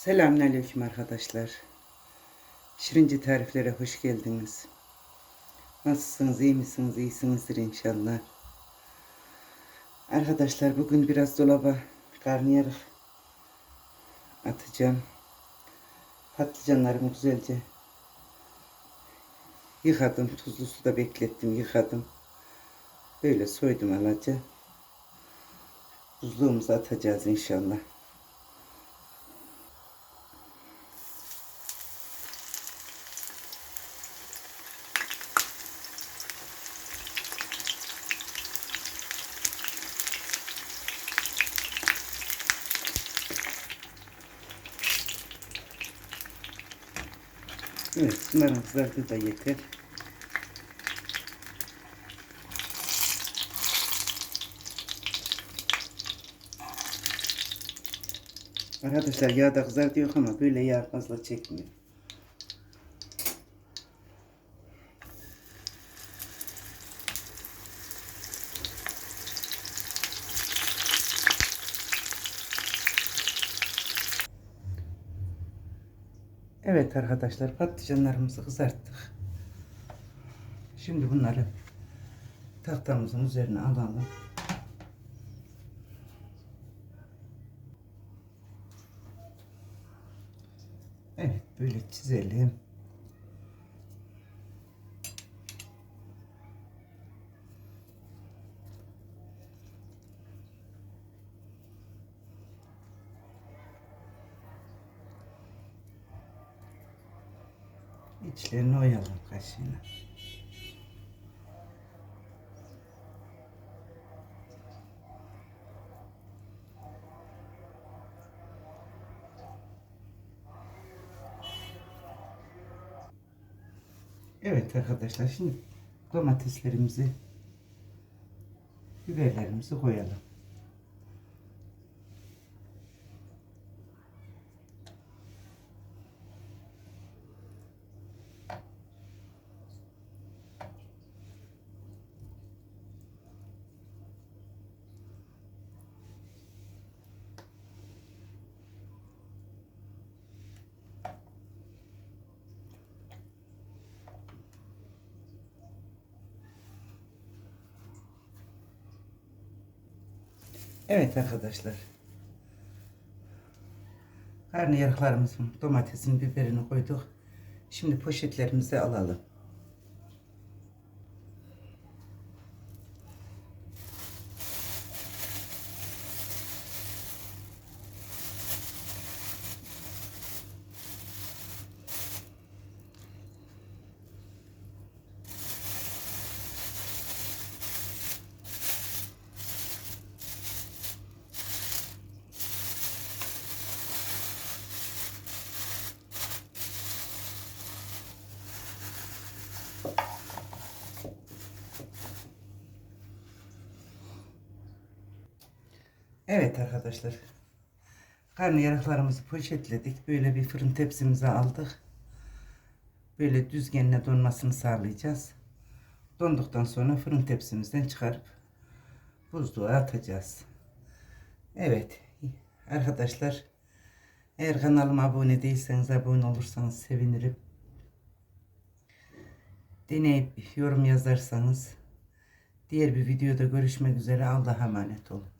Selamünaleyküm arkadaşlar. Şirinci tariflere hoş geldiniz. Nasılsınız, iyi misiniz, iyisinizdir inşallah. Arkadaşlar bugün biraz dolaba karnıyarık atacağım. Patlıcanlarımı güzelce yıkadım. Tuzlu suda beklettim, yıkadım. Böyle soydum alaca. Buzluğumuza atacağız inşallah. Evet, bunların kızardığı da yeter. Arkadaşlar yağ da kızardı yok ama böyle yağ fazla çekmiyor. Evet arkadaşlar patlıcanlarımızı kızarttık. Şimdi bunları tahtamızın üzerine alalım. Evet böyle çizelim. İçlerini oyalım kaşığına. Evet arkadaşlar şimdi domateslerimizi biberlerimizi koyalım. Evet arkadaşlar. Karnıyarıklarımızın domatesin biberini koyduk. Şimdi poşetlerimizi alalım. Evet arkadaşlar. Karnıyarıklarımızı poşetledik. Böyle bir fırın tepsimize aldık. Böyle düzgenine donmasını sağlayacağız. Donduktan sonra fırın tepsimizden çıkarıp buzluğa atacağız. Evet arkadaşlar eğer kanalıma abone değilseniz abone olursanız sevinirim. Deneyip yorum yazarsanız diğer bir videoda görüşmek üzere Allah'a emanet olun.